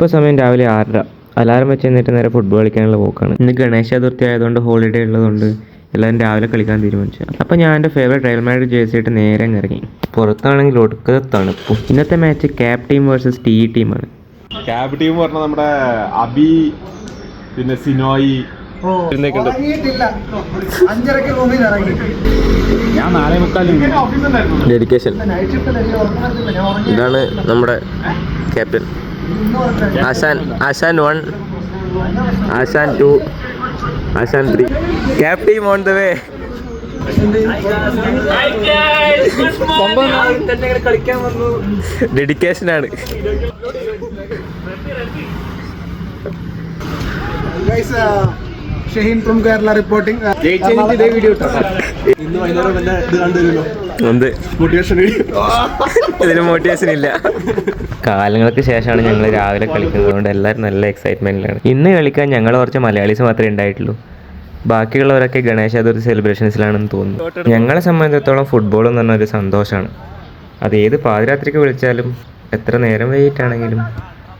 ഇപ്പോൾ സമയം രാവിലെ ആറര. അലാറം വെച്ച് എന്നിട്ട് നേരെ ഫുട്ബോൾ കളിക്കാനുള്ള പോക്കാണ്. ഇന്ന് ഗണേശ ചതുർത്ഥി ആയതുകൊണ്ട് ഹോളിഡേ ഉള്ളതുകൊണ്ട് എല്ലാവരും രാവിലെ കളിക്കാൻ തീരുമാനിച്ചു. അപ്പോൾ ഞാൻ എന്റെ ഫേവറേറ്റ് റയൽ മാഡ്രിഡ് ജേഴ്സി ആയിട്ട് നേരെ ഇറങ്ങി. പുറത്താണെങ്കിൽ ഒടുക്കത്തെ തണുപ്പും. ഇന്നത്തെ match cap team versus T ടീമാണ് ക്യാബ് ടീം പറഞ്ഞാൽ നമ്മുടെ അബി പിന്നെ സിനോയി. ഡെഡിക്കേഷൻ ഇതാണ് നമ്മുടെ ക്യാപ്റ്റൻ ആശാൻ ആശാൻ വൺ ആശാൻ two Asan three cap team on the way ഡെഡിക്കേഷനാണ് guys Shaheen from Kerala reporting ഇന്ന് വൈകുന്നേരം വല്ല ഇത് കണ്ടുവരുമല്ലോ എന്ത്? മോട്ടിവേഷൻ ഇതിന് മോട്ടിവേഷൻ ഇല്ല. കാലങ്ങൾക്ക് ശേഷമാണ് ഞങ്ങൾ രാവിലെ കളിക്കുന്നത്. അതുകൊണ്ട് എല്ലാവരും നല്ല എക്സൈറ്റ്മെന്റിലാണ് ഇന്ന് കളിക്കാൻ ഞങ്ങൾ കുറച്ച് മലയാളീസ് മാത്രമേ ഉണ്ടായിട്ടുള്ളൂ. ബാക്കിയുള്ളവരൊക്കെ ഗണേശ ചതുർത്ഥി സെലിബ്രേഷൻസിലാണെന്ന് തോന്നുന്നു. ഞങ്ങളെ സംബന്ധിച്ചിടത്തോളം ഫുട്ബോൾ എന്ന് പറഞ്ഞ ഒരു സന്തോഷമാണ് അത് ഏത് പാതിരാത്രിക്ക് വിളിച്ചാലും എത്ര നേരം വൈകിട്ടാണെങ്കിലും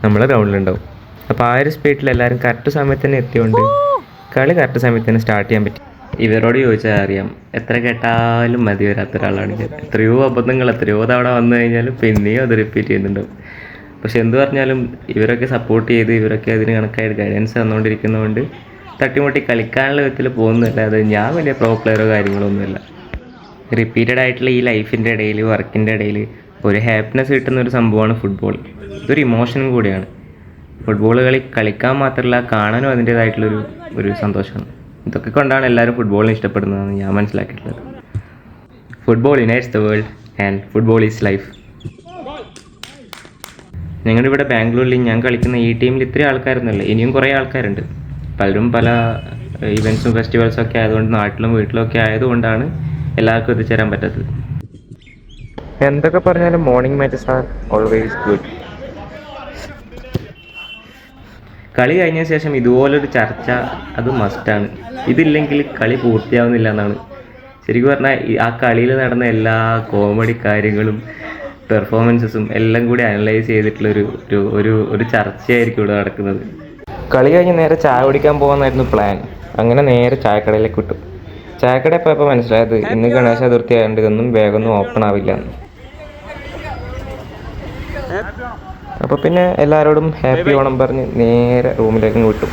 നമ്മൾ ഗ്രൗണ്ടിലുണ്ടാവും അപ്പോൾ ആ ഒരു സ്പീഡിൽ എല്ലാവരും കറക്റ്റ് സമയത്ത് തന്നെ എത്തിയോണ്ട് കളി കറക്റ്റ് സമയത്ത് തന്നെ സ്റ്റാർട്ട് ചെയ്യാൻ പറ്റി. ഇവരോട് ചോദിച്ചാൽ അറിയാം എത്ര കേട്ടാലും മതി വരാത്ത ഒരാളാണ് എത്രയോ അബദ്ധങ്ങൾ എത്രയോ തവണ വന്നു കഴിഞ്ഞാലും പിന്നെയും അത് റിപ്പീറ്റ് ചെയ്യുന്നുണ്ടാവും പക്ഷെ എന്ത് പറഞ്ഞാലും ഇവരൊക്കെ സപ്പോർട്ട് ചെയ്ത് ഇവരൊക്കെ അതിന് കണക്കായിട്ട് ഗൈഡൻസ് തന്നുകൊണ്ടിരിക്കുന്നതുകൊണ്ട് തട്ടിമുട്ടി കളിക്കാനുള്ള വിധത്തിൽ പോകുന്നില്ല അത് ഞാൻ വലിയ പ്രോ പ്ലെയറോ കാര്യങ്ങളോ ഒന്നുമില്ല റിപ്പീറ്റഡ് ആയിട്ടുള്ള ഈ ലൈഫിന്റെ ഇടയിൽ വർക്കിന്റെ ഇടയിൽ ഒരു ഹാപ്പിനെസ് കിട്ടുന്ന ഒരു സംഭവമാണ് ഫുട്ബോൾ ഇതൊരു ഇമോഷനും കൂടിയാണ്. ഫുട്ബോൾ കളി കളിക്കാൻ മാത്രമല്ല കാണാനും അതിന്റേതായിട്ടുള്ളൊരു ഒരു സന്തോഷമാണ് ഇതൊക്കെ കൊണ്ടാണ് എല്ലാവരും ഫുട്ബോളിനെ ഇഷ്ടപ്പെടുന്നതെന്ന് ഞാൻ മനസ്സിലാക്കിയിട്ടുള്ളത്. Football unites the world and football is life ഞങ്ങളുടെ ഇവിടെ ബാംഗ്ലൂരിൽ ഞാൻ കളിക്കുന്ന ഈ ടീമിൽ ഇത്രയും ആൾക്കാരൊന്നുമില്ല. ഇനിയും കുറേ ആൾക്കാരുണ്ട്. പലരും പല ഇവൻസും ഫെസ്റ്റിവൽസും ഒക്കെ ആയതുകൊണ്ട് നാട്ടിലും വീട്ടിലും ഒക്കെ ആയതുകൊണ്ടാണ് എല്ലാവർക്കും എത്തിച്ചേരാൻ പറ്റത്തത്. എന്തൊക്കെ പറഞ്ഞാലും morning matches are always good കളി കഴിഞ്ഞ ശേഷം ഇതുപോലൊരു ചർച്ച അത് മസ്റ്റാണ് ഇതില്ലെങ്കിൽ കളി പൂർത്തിയാവുന്നില്ല എന്നാണ് ശരിക്കും പറഞ്ഞാൽ ആ കളിയിൽ നടന്ന എല്ലാ കോമഡി കാര്യങ്ങളും പെർഫോമൻസസും എല്ലാം കൂടി അനലൈസ് ചെയ്തിട്ടുള്ളൊരു ഒരു ഒരു ഒരു ചർച്ചയായിരിക്കും ഇവിടെ നടക്കുന്നത്. കളി കഴിഞ്ഞ് നേരെ ചായ കുടിക്കാൻ പോകാമെന്നായിരുന്നു പ്ലാൻ അങ്ങനെ നേരെ ചായക്കടയിലേക്ക് വിട്ടു. ചായക്കട പോയപ്പോൾ മനസ്സിലായത് ഇന്ന് ഗണേശ ചതുർത്ഥി ആയതുകൊണ്ട് ഇതൊന്നും വേഗമൊന്നും ഓപ്പൺ ആവില്ല അപ്പോൾ പിന്നെ എല്ലാവരോടും ഹാപ്പി ഓണം പറഞ്ഞ് നേരെ റൂമിലേക്ക് വിട്ടു.